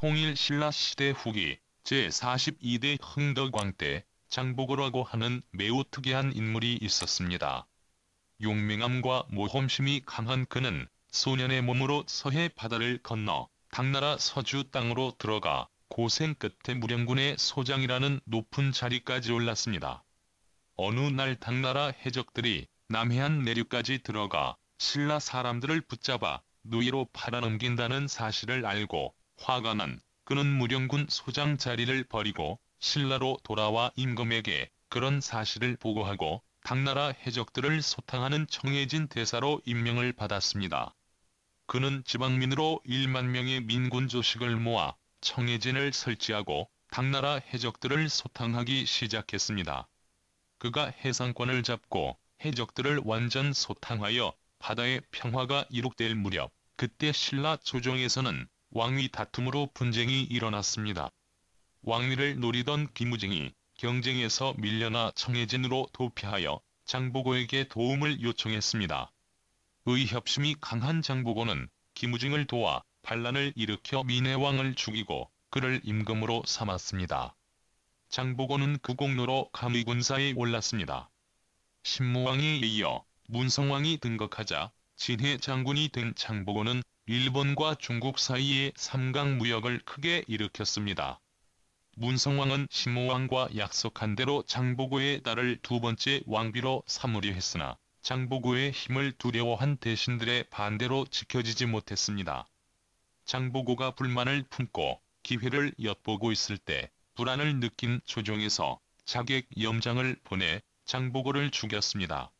통일 신라 시대 후기 제42대 흥덕왕 때 장보고라고 하는 매우 특이한 인물이 있었습니다. 용맹함과 모험심이 강한 그는 소년의 몸으로 서해 바다를 건너 당나라 서주 땅으로 들어가 고생 끝에 무령군의 소장이라는 높은 자리까지 올랐습니다. 어느 날 당나라 해적들이 남해안 내륙까지 들어가 신라 사람들을 붙잡아 누이로 팔아넘긴다는 사실을 알고 화가 난 그는 무령군 소장 자리를 버리고 신라로 돌아와 임금에게 그런 사실을 보고하고 당나라 해적들을 소탕하는 청해진 대사로 임명을 받았습니다. 그는 지방민으로 1만 명의 민군 조식을 모아 청해진을 설치하고 당나라 해적들을 소탕하기 시작했습니다. 그가 해상권을 잡고 해적들을 완전 소탕하여 바다의 평화가 이룩될 무렵 그때 신라 조정에서는 왕위 다툼으로 분쟁이 일어났습니다. 왕위를 노리던 김우징이 경쟁에서 밀려나 청해진으로 도피하여 장보고에게 도움을 요청했습니다. 의협심이 강한 장보고는 김우징을 도와 반란을 일으켜 민해왕을 죽이고 그를 임금으로 삼았습니다. 장보고는 그 공로로 감의군사에 올랐습니다. 신무왕에 이어 문성왕이 등극하자 진해 장군이 된 장보고는 일본과 중국 사이에 삼강 무역을 크게 일으켰습니다. 문성왕은 신무왕과 약속한 대로 장보고의 딸을 두 번째 왕비로 삼으려 했으나 장보고의 힘을 두려워한 대신들의 반대로 지켜지지 못했습니다. 장보고가 불만을 품고 기회를 엿보고 있을 때 불안을 느낀 조정에서 자객 염장을 보내 장보고를 죽였습니다.